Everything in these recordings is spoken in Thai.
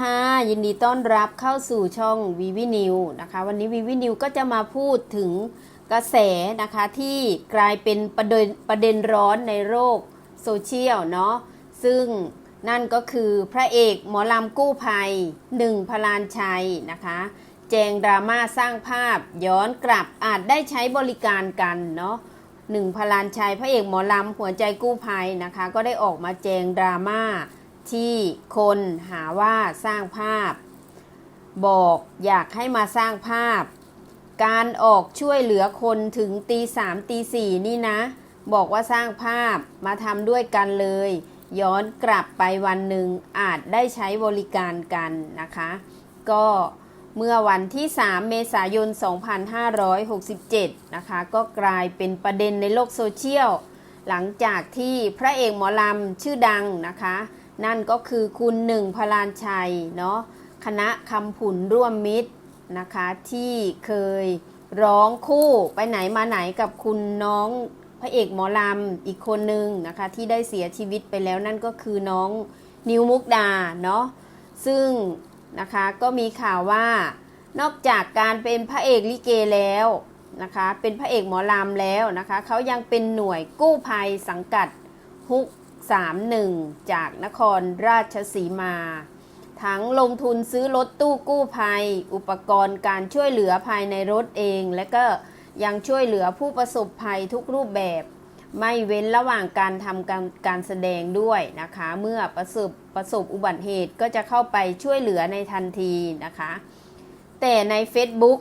ค่ะ ยินดีต้อนรับเข้าสู่ช่องวีวินิวนะคะ วันนี้วีวินิวก็จะมาพูดถึงกระแสนะคะที่กลายเป็นประเด็นประเด็นร้อนในโลกโซเชียลเนาะซึ่งนั่นก็คือพระเอกหมอลำกู้ภัยหนึ่งพลานชัยนะคะ แจงดราม่าสร้างภาพย้อนกลับอาจได้ใช้บริการกันเนาะหนึ่งพลานชัยพระเอกหมอลำหัวใจกู้ภัยนะคะ ก็ได้ออกมาแจงดราม่า ที่คนหาว่าสร้างภาพ บอกอยากให้มาสร้างภาพ การออกช่วยเหลือคนถึงตีสามตีสี่นี่นะ บอกว่าสร้างภาพมาทำด้วยกันเลย ย้อนกลับไปวันหนึ่งอาจได้ใช้บริการกันนะคะ ก็เมื่อวันที่ 3 เมษายน 2567 นะคะ ก็กลายเป็นประเด็นในโลกโซเชียล หลังจากที่พระเอกหมอลำชื่อดังนะคะ นั่นก็คือคุณหนึ่งพลานชัยเนาะคณะคำผุนร่วมมิตรนะคะที่เคยร้องคู่ไปไหนมาไหนกับคุณน้องพระเอกหมอลำอีกคนนึงนะคะที่ได้เสียชีวิตไปแล้วนั่นก็คือน้องนิวมุกดาเนาะซึ่งนะคะก็มีข่าวว่านอกจากการเป็นพระเอกลิเกแล้วนะคะเป็นพระเอกหมอลำแล้วนะคะเขายังเป็นหน่วยกู้ภัยสังกัดฮุก 31 จากนครราชสีมา ทั้งลงทุนซื้อรถตู้กู้ภัย อุปกรณ์การช่วยเหลือภายในรถเอง และก็ยังช่วยเหลือผู้ประสบภัยทุกรูปแบบ ไม่เว้นระหว่างการทำการการแสดงด้วยนะคะ เมื่อประสบประสบอุบัติเหตุก็จะเข้าไปช่วยเหลือในทันทีนะคะ แต่ใน Facebook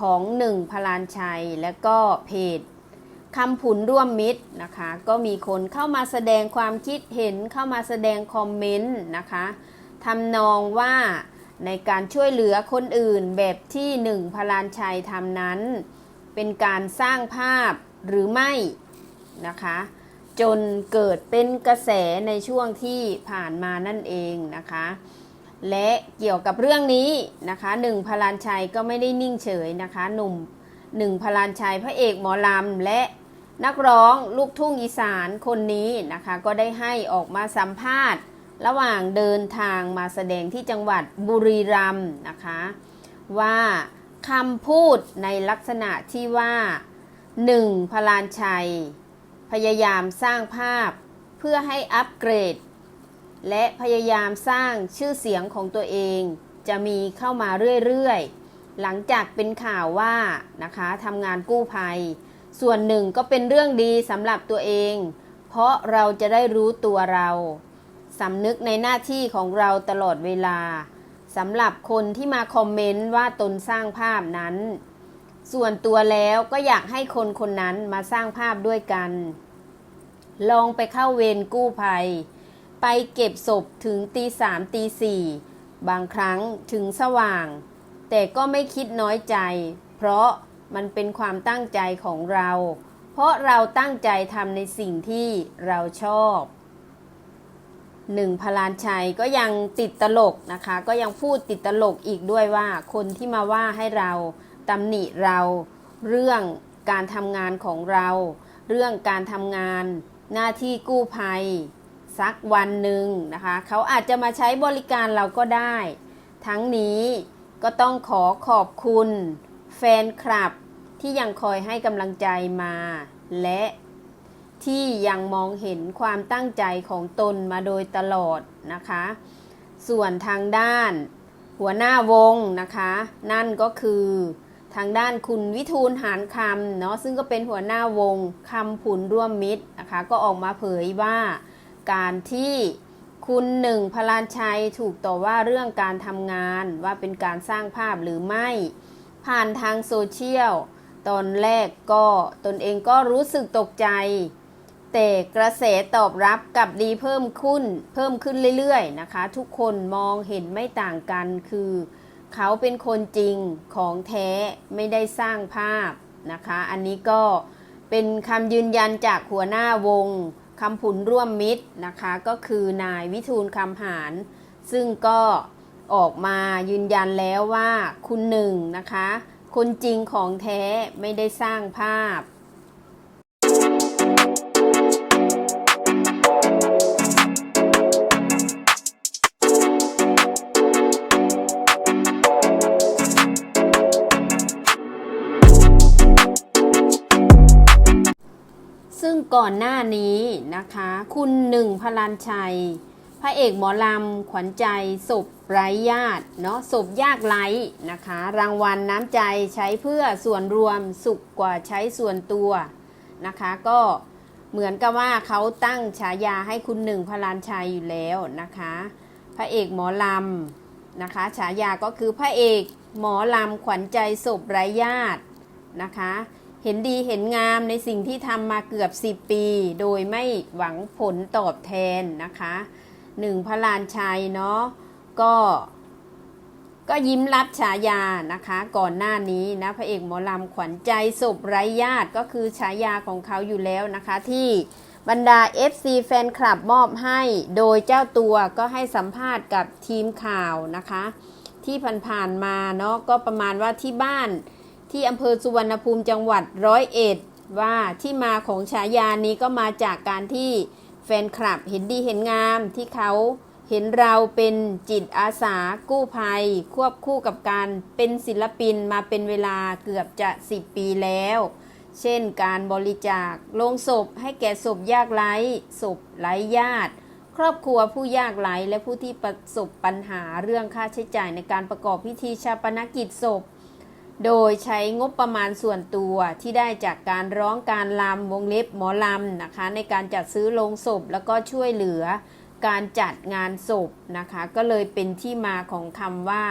ของหนึ่งพลานชัยและก็เพจ คำผุนร่วมมิตรนะคะ ก็มีคนเข้ามาแสดงความคิดเห็นเข้ามาแสดงคอมเมนต์นะคะทำนองว่าในการช่วยเหลือคนอื่นแบบที่หนึ่งพลานชัยทำนั้น เป็นการสร้างภาพหรือไม่นะคะ จนเกิดเป็นกระแสในช่วงที่ผ่านมานั่นเองนะคะ และเกี่ยวกับเรื่องนี้นะคะหนึ่งพลานชัยก็ไม่ได้นิ่งเฉยนะคะ หนุ่มหนึ่งพลานชัยพระเอกหมอลำและ นักร้องลูกทุ่งอีสานคนนี้นะคะ ก็ได้ให้ออกมาสัมภาษณ์ ระหว่างเดินทางมาแสดงที่จังหวัดบุรีรัมย์นะคะ ว่าคำพูดในลักษณะที่ว่าหนึ่งพลานชัย พยายามสร้างภาพเพื่อให้อัปเกรด และพยายามสร้างชื่อเสียงของตัวเองจะมีเข้ามาเรื่อยๆ หลังจากเป็นข่าวว่านะคะทำงานกู้ภัย ส่วนหนึ่งก็เป็นเรื่องดีสำหรับตัวเอง เพราะเราจะได้รู้ตัวเราสำนึกในหน้าที่ของเราตลอดเวลาสำหรับคนที่มาคอมเมนต์ว่าตนสร้างภาพนั้น ส่วนตัวแล้วก็อยากให้คนคนนั้นมาสร้างภาพด้วยกัน ลองไปเข้าเวรกู้ภัย ไปเก็บศพถึงตีสามตีสี่บางครั้งถึงสว่าง แต่ก็ไม่คิดน้อยใจ เพราะ มันเป็นความตั้งใจของเรา เพราะเราตั้งใจทำในสิ่งที่เราชอบหนึ่งพลานชัยก็ยังติดตลกนะคะ ก็ยังพูดติดตลกอีกด้วยว่าคนที่มาว่าให้เราตำหนิเราเรื่องการทำงานของเรา เรื่องการทำงานหน้าที่กู้ภัยสักวันหนึ่งนะคะ เขาอาจจะมาใช้บริการเราก็ได้ ทั้งนี้ก็ต้องขอขอบคุณ แฟนคลับที่ยังคอยให้กำลังใจมา และที่ยังมองเห็นความตั้งใจของตนมาโดยตลอดนะคะ ส่วนทางด้านหัวหน้าวงนะคะ นั่นก็คือทางด้านคุณวิทูลหานคำเนาะซึ่งก็เป็นหัวหน้าวงคำผุนร่วมมิตรนะคะ ก็ออกมาเผยว่าการที่คุณหนึ่งพลานชัยถูกต่อว่าเรื่องการทำงานว่าเป็นการสร้างภาพหรือไม่ ผ่านทางโซเชียล ตอนแรกก็ตนเองก็รู้สึกตกใจ แต่กระแสตอบรับกับดีเพิ่มขึ้น เพิ่มขึ้นเรื่อยๆนะคะ ทุกคนมองเห็นไม่ต่างกันคือ เขาเป็นคนจริงของแท้ไม่ได้สร้างภาพนะคะ อันนี้ก็เป็นคำยืนยันจากหัวหน้าวงคำผุนร่วมมิตรนะคะ ก็คือนายวิทูลคำหาร ซึ่งก็ ออกมายืนยันแล้วว่าคุณหนึ่งนะคะ คนจริงของแท้ไม่ได้สร้างภาพซึ่งก่อนหน้านี้นะคะ คุณหนึ่งพลันชัย พระเอกหมอลำขวัญใจศพ ไร้ญาติเนาะศพยากไร้นะคะ รางวัลน้ำใจใช้เพื่อส่วนรวมสุขกว่าใช้ส่วนตัวนะคะ ก็เหมือนกับว่าเขาตั้งฉายาให้คุณหนึ่งพลันชัยอยู่แล้วนะคะ พระเอกหมอลำนะคะฉายาก็คือพระเอกหมอลำขวัญใจศพไร้ญาตินะคะ เห็นดีเห็นงามในสิ่งที่ทำมาเกือบ 10 ปี โดยไม่หวังผลตอบแทนนะคะหนึ่งพระลานชัยเนาะ ก็ ก็ยิ้มรับฉายานะคะ ก่อนหน้านี้นะพระเอกหมอลำขวัญใจศพไร้ญาติก็คือฉายาของเขาอยู่แล้วนะคะ ที่บรรดา FC แฟนคลับมอบให้ โดยเจ้าตัวก็ให้สัมภาษณ์กับทีมข่าวนะคะ ที่ผ่านๆมาเนาะก็ประมาณว่าที่บ้านที่อำเภอสุวรรณภูมิจังหวัดร้อยเอ็ดว่าที่มาของฉายานี้ก็มาจากการที่แฟนคลับเห็นดีเห็นงามที่เขา เห็นเราเป็นจิตอาสากู้ภัย ควบคู่กับการเป็นศิลปินมาเป็นเวลาเกือบจะ 10 ปีแล้ว เช่นการบริจาคโลงศพให้แก่ศพยากไร้ศพไร้ญาติ ครอบครัวผู้ยากไร้และผู้ที่ประสบปัญหาเรื่องค่าใช้จ่ายในการประกอบพิธีชาปนกิจศพ โดยใช้งบประมาณส่วนตัวที่ได้จากการร้องการลำวงเล็บหมอลำนะคะ ในการจัดซื้อโลงศพแล้วก็ช่วยเหลือ การจัดงานศพนะคะ ก็เลยเป็นที่มาของคำว่า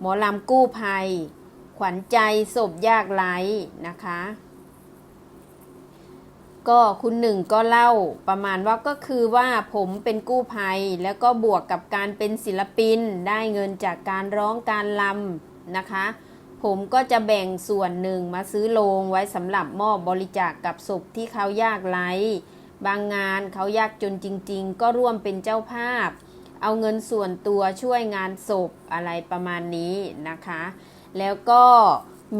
หมอลำกู้ภัย ขวัญใจศพยากไร้นะคะ ก็คุณหนึ่งก็เล่าประมาณว่าก็คือว่าผมเป็นกู้ภัย แล้วก็บวกกับการเป็นศิลปินได้เงินจากการร้องการลำนะคะผมก็จะแบ่งส่วนหนึ่งมาซื้อโลงไว้สำหรับมอบบริจาคกกับศพที่เขายากไร้ บางงานเขายากจนจริง ๆ ก็ร่วมเป็นเจ้าภาพ เอาเงินส่วนตัวช่วยงานศพอะไรประมาณนี้นะคะ แล้วก็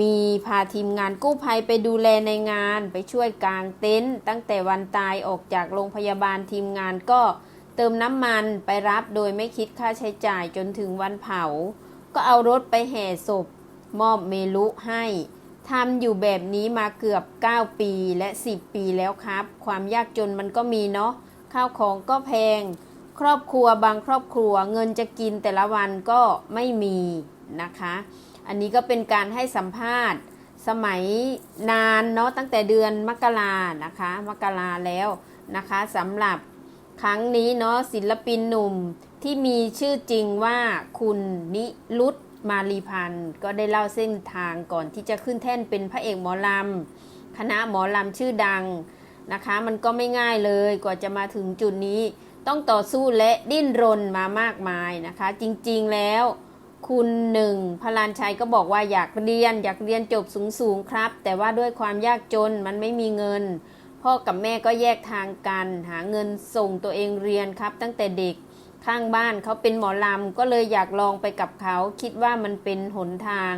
มีพาทีมงานกู้ภัยไปดูแลในงานไปช่วยกางเต็นท์ตั้งแต่วันตายออกจากโรงพยาบาลทีมงานก็เติมน้ำมันไปรับโดยไม่คิดค่าใช้จ่ายจนถึงวันเผา ก็เอารถไปแห่ศพ มอบเมลุให้ ทำอยู่แบบนี้มาเกือบ 9 ปีและ 10 ปีแล้วครับ ความยากจนมันก็มีเนาะข้าวของก็แพง ครอบครัวบางครอบครัวเงินจะกินแต่ละวันก็ไม่มีนะคะ อันนี้ก็เป็นการให้สัมภาษณ์สมัยนานเนาะตั้งแต่เดือนมกรานะคะ มกราแล้วนะคะสำหรับครั้งนี้เนาะศิลปินหนุ่มที่มีชื่อจริงว่าคุณนิรุต มาลีพันธ์ก็ได้เล่าเส้นทางก่อนที่จะขึ้นแท่นเป็นพระเอกหมอลำคณะหมอลำชื่อดังนะคะ มันก็ไม่ง่ายเลยกว่าจะมาถึงจุดนี้ ต้องต่อสู้และดิ้นรนมามากมายนะคะ จริงๆแล้ว คุณหนึ่งพลานชัยก็บอกว่าอยากเรียนอยากเรียนจบสูงๆครับ แต่ว่าด้วยความยากจนมันไม่มีเงิน พ่อกับแม่ก็แยกทางกัน หาเงินส่งตัวเองเรียนครับ ตั้งแต่เด็ก ข้างบ้านเขาเป็นหมอลำ ก็เลยอยากลองไปกับเขาคิดว่ามันเป็นหนทาง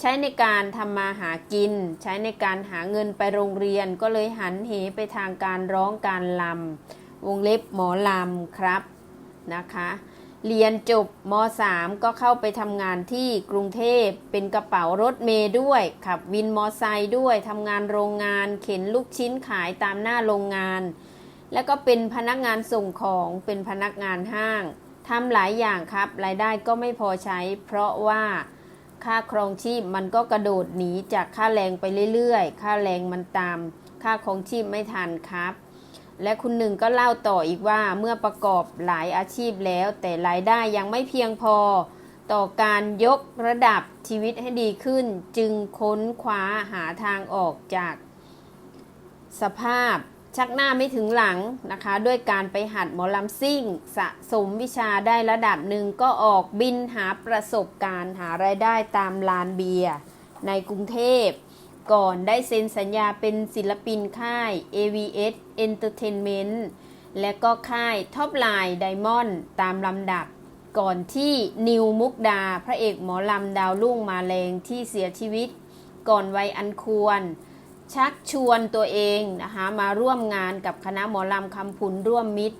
ใช้ในการทำมาหากิน ใช้ในการหาเงินไปโรงเรียนก็เลยหันเหไปทางการร้องการลำวงเล็บหมอลำครับนะคะเรียนจบม .3 ก็เข้าไปทำงานที่กรุงเทพเป็นกระเป๋ารถเมย์ด้วย ขับวินมอไซค์ด้วยทำงานโรงงาน เข็นลูกชิ้นขายตามหน้าโรงงาน แล้วก็เป็นพนักงานส่งของเป็นพนักงานห้างทำหลายอย่างครับ รายได้ก็ไม่พอใช้ เพราะว่าค่าครองชีพมันก็กระโดดหนีจากค่าแรงไปเรื่อยๆ ค่าแรงมันตาม ค่าครองชีพไม่ทันครับ และคุณหนึ่งก็เล่าต่ออีกว่าเมื่อประกอบหลายอาชีพแล้ว แต่รายได้ยังไม่เพียงพอ ต่อการยกระดับชีวิตให้ดีขึ้น จึงค้นคว้าหาทางออกจาก สภาพ ชักหน้าไม่ถึงหลังนะคะ ด้วยการไปหัดหมอลำซิ่ง สะสมวิชาได้ระดับหนึ่งก็ออกบินหาประสบการณ์หารายได้ตามลานเบียร์ในกรุงเทพ ก่อนได้เซ็นสัญญาเป็นศิลปินค่าย AVS Entertainment และก็ค่าย Top Line Diamond ตามลำดับ ก่อนที่นิวมุกดา พระเอกหมอลำดาวรุ่งมาแรงที่เสียชีวิต ก่อนวัยอันควร ชักชวนตัวเองนะคะมาร่วมงานกับคณะหมอลำคำผุนร่วมมิตร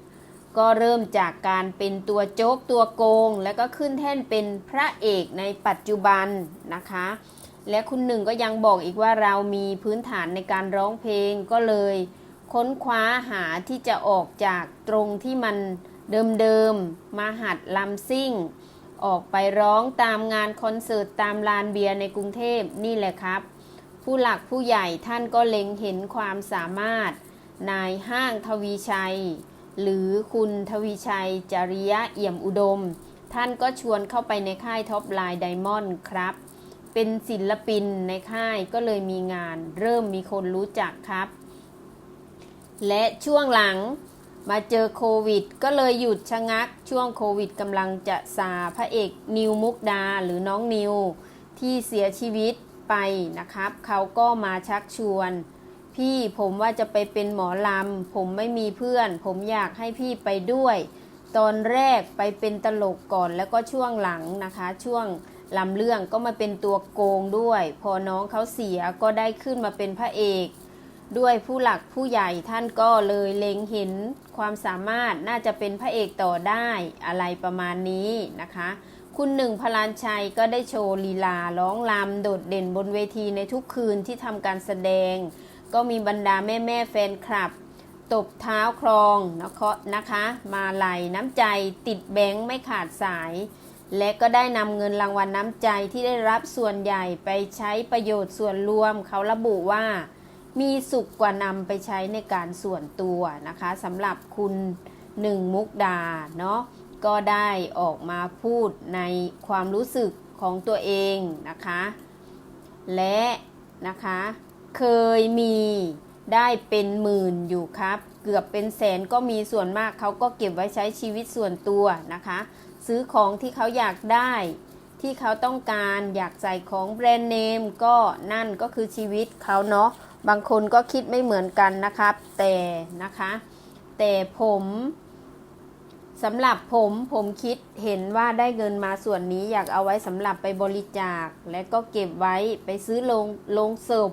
ก็เริ่มจากการเป็นตัวโจ๊กตัวโกง แล้วก็ขึ้นแท่นเป็นพระเอกในปัจจุบันนะคะ และคุณหนึ่งก็ยังบอกอีกว่าเรามีพื้นฐานในการร้องเพลงก็เลยค้นคว้าหาที่จะออกจากตรงที่มันเดิมๆมาหัดลำซิ่ง ออกไปร้องตามงานคอนเสิร์ตตามลานเบียร์ในกรุงเทพนี่แหละครับ ผู้หลักผู้ใหญ่ท่านก็เล็งเห็นความสามารถ นายห้างทวีชัย หรือคุณทวีชัยจริยะเอี่ยมอุดม ท่านก็ชวนเข้าไปในค่ายท็อปไลน์ไดมอนด์ครับ เป็นศิลปินในค่ายก็เลยมีงาน เริ่มมีคนรู้จักครับ และช่วงหลังมาเจอโควิด ก็เลยหยุดชะงัก ช่วงโควิดกำลังจะซาพระเอกนิวมุกดาหรือน้องนิว ที่เสียชีวิต ไปนะครับ เขาก็มาชักชวน พี่ผมว่าจะไปเป็นหมอลำ ผมไม่มีเพื่อน ผมอยากให้พี่ไปด้วย ตอนแรกไปเป็นตลกก่อนแล้วก็ช่วงหลังนะคะ ช่วงลำเรื่องก็มาเป็นตัวโกงด้วย พอน้องเขาเสียก็ได้ขึ้นมาเป็นพระเอก ด้วยผู้หลักผู้ใหญ่ท่านก็เลยเล็งเห็นความสามารถน่าจะเป็นพระเอกต่อได้อะไรประมาณนี้นะคะ คุณหนึ่งพลานชัยก็ได้โชว์ลีลาร้องรำโดดเด่นบนเวทีในทุกคืนที่ทำการแสดง ก็มีบรรดาแม่แม่แฟนคลับ ตบเท้าครองนะคะนะคะ มาไหลน้ำใจติดแบงค์ไม่ขาดสาย และก็ได้นำเงินรางวัลน้ำใจที่ได้รับส่วนใหญ่ไปใช้ประโยชน์ส่วนรวมเขาระบุว่า มีสุขกว่านำไปใช้ในการส่วนตัวนะคะสำหรับคุณหนึ่งมุกดาเนาะ ก็ได้ออกมาพูดในความรู้สึกของตัวเองนะคะ และนะคะเคยมีได้เป็นหมื่นอยู่ครับ เกือบเป็นแสนก็มีส่วนมากเขาก็เก็บไว้ใช้ชีวิตส่วนตัวนะคะ ซื้อของที่เขาอยากได้ที่เขาต้องการอยากใส่ของแบรนด์เนมก็นั่นก็คือชีวิตเขาเนาะบางคนก็คิดไม่เหมือนกันนะครับ แต่นะคะ แต่ผม สำหรับผมผมคิดเห็นว่าได้เงินมาส่วนนี้อยากเอาไว้สำหรับไปบริจาค และก็เก็บไว้ไปซื้อลงลงศพ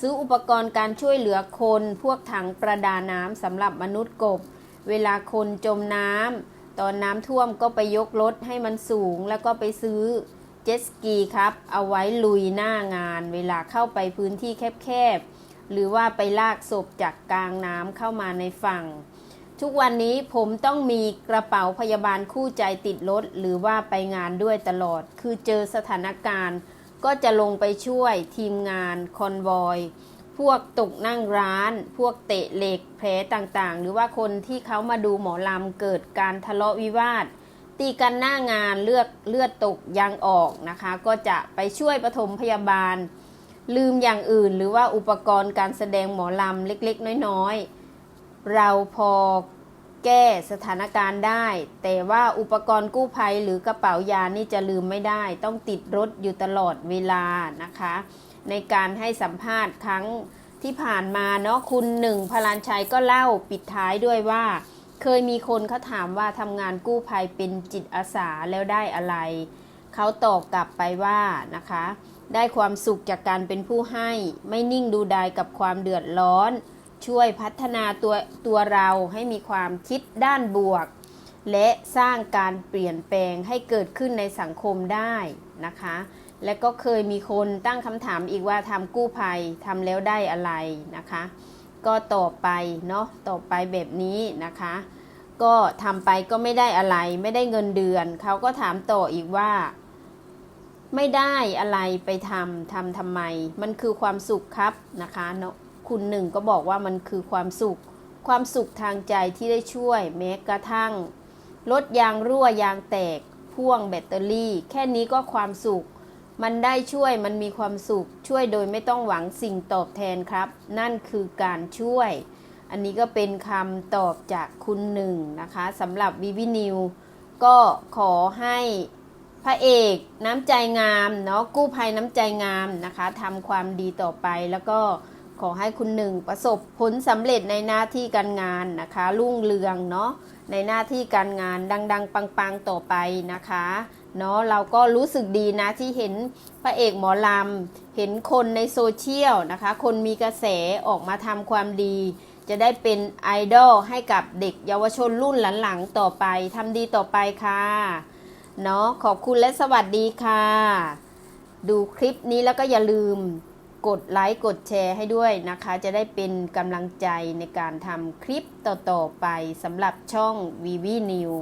ซื้ออุปกรณ์การช่วยเหลือคน พวกถังประดาน้ำสำหรับมนุษย์กบ เวลาคนจมน้ำตอนน้ำท่วมก็ไปยกรถให้มันสูง แล้วก็ไปซื้อเจ็ตสกีครับ เอาไว้ลุยหน้างาน เวลาเข้าไปพื้นที่แคบๆหรือว่าไปลากศพจากกลางน้ำเข้ามาในฝั่ง ทุกวันนี้ผมต้องมีกระเป๋าพยาบาลคู่ใจติดรถหรือว่าไปงานด้วยตลอด คือเจอสถานการณ์ ก็จะลงไปช่วยทีมงานคอนวอยพวกตกนั่งร้าน พวกเตะเหล็กแผลต่างๆ หรือว่าคนที่เขามาดูหมอลำเกิดการทะเลาะวิวาท ตีกันหน้างานเลือดเลือดตกยางออกนะคะ ก็จะไปช่วยปฐมพยาบาล ลืมอย่างอื่น หรือว่าอุปกรณ์การแสดงหมอลำเล็กๆ น้อยๆ เราพอแก้สถานการณ์ได้ แต่ว่าอุปกรณ์กู้ภัยหรือกระเป๋ายานี่จะลืมไม่ได้ ต้องติดรถอยู่ตลอดเวลานะคะ ในการให้สัมภาษณ์ครั้งที่ผ่านมาเนาะคุณหนึ่งพลานชัยก็เล่าปิดท้ายด้วยว่า เคยมีคนเขาถามว่าทำงานกู้ภัยเป็นจิตอาสาแล้วได้อะไร เขาตอบกลับไปว่านะคะ ได้ความสุขจากการเป็นผู้ให้ ไม่นิ่งดูดายกับความเดือดร้อน ช่วยพัฒนาตัวตัวเราให้มีความคิดด้านบวก และสร้างการเปลี่ยนแปลงให้เกิดขึ้นในสังคมได้นะคะ และก็เคยมีคนตั้งคำถามอีกว่าทำกู้ภัยทำแล้วได้อะไรนะคะ ก็ต่อไปเนาะต่อไปแบบนี้นะคะ ก็ทำไปก็ไม่ได้อะไรไม่ได้เงินเดือน เขาก็ถามต่ออีกว่าไม่ได้อะไรไปทำทำทำไม มันคือความสุขครับนะคะเนาะ คุณหนึ่งก็บอกว่ามันคือความสุข ความสุขทางใจที่ได้ช่วย แม้กระทั่งรถยางรั่วยางแตก พ่วงแบตเตอรี่ แค่นี้ก็ความสุข มันได้ช่วยมันมีความสุข ช่วยโดยไม่ต้องหวังสิ่งตอบแทนครับ นั่นคือการช่วย อันนี้ก็เป็นคำตอบจากคุณหนึ่งนะคะสำหรับวิวินิวก็ขอให้พระเอกน้ำใจงามเนาะกู้ภัยน้ำใจงามนะคะทำความดีต่อไปแล้วก็ ขอให้คุณหนึ่งประสบผลสำเร็จในหน้าที่การงานนะคะ รุ่งเรืองเนาะในหน้าที่การงานดัง ๆ ปัง ๆ ต่อไปนะคะเนาะเราก็รู้สึกดีนะที่เห็นพระเอกหมอลำ เห็นคนในโซเชียลนะคะ คนมีกระแสออกมาทำความดี จะได้เป็นไอดอลให้กับเด็กเยาวชนรุ่นหลังๆต่อไปทำดีต่อไปค่ะเนาะขอบคุณและสวัสดีค่ะ ดูคลิปนี้แล้วก็อย่าลืม กดไลค์กดแชร์ให้ด้วยนะคะ จะได้เป็นกำลังใจในการทำคลิปต่อ ๆ ไปสำหรับช่อง v v New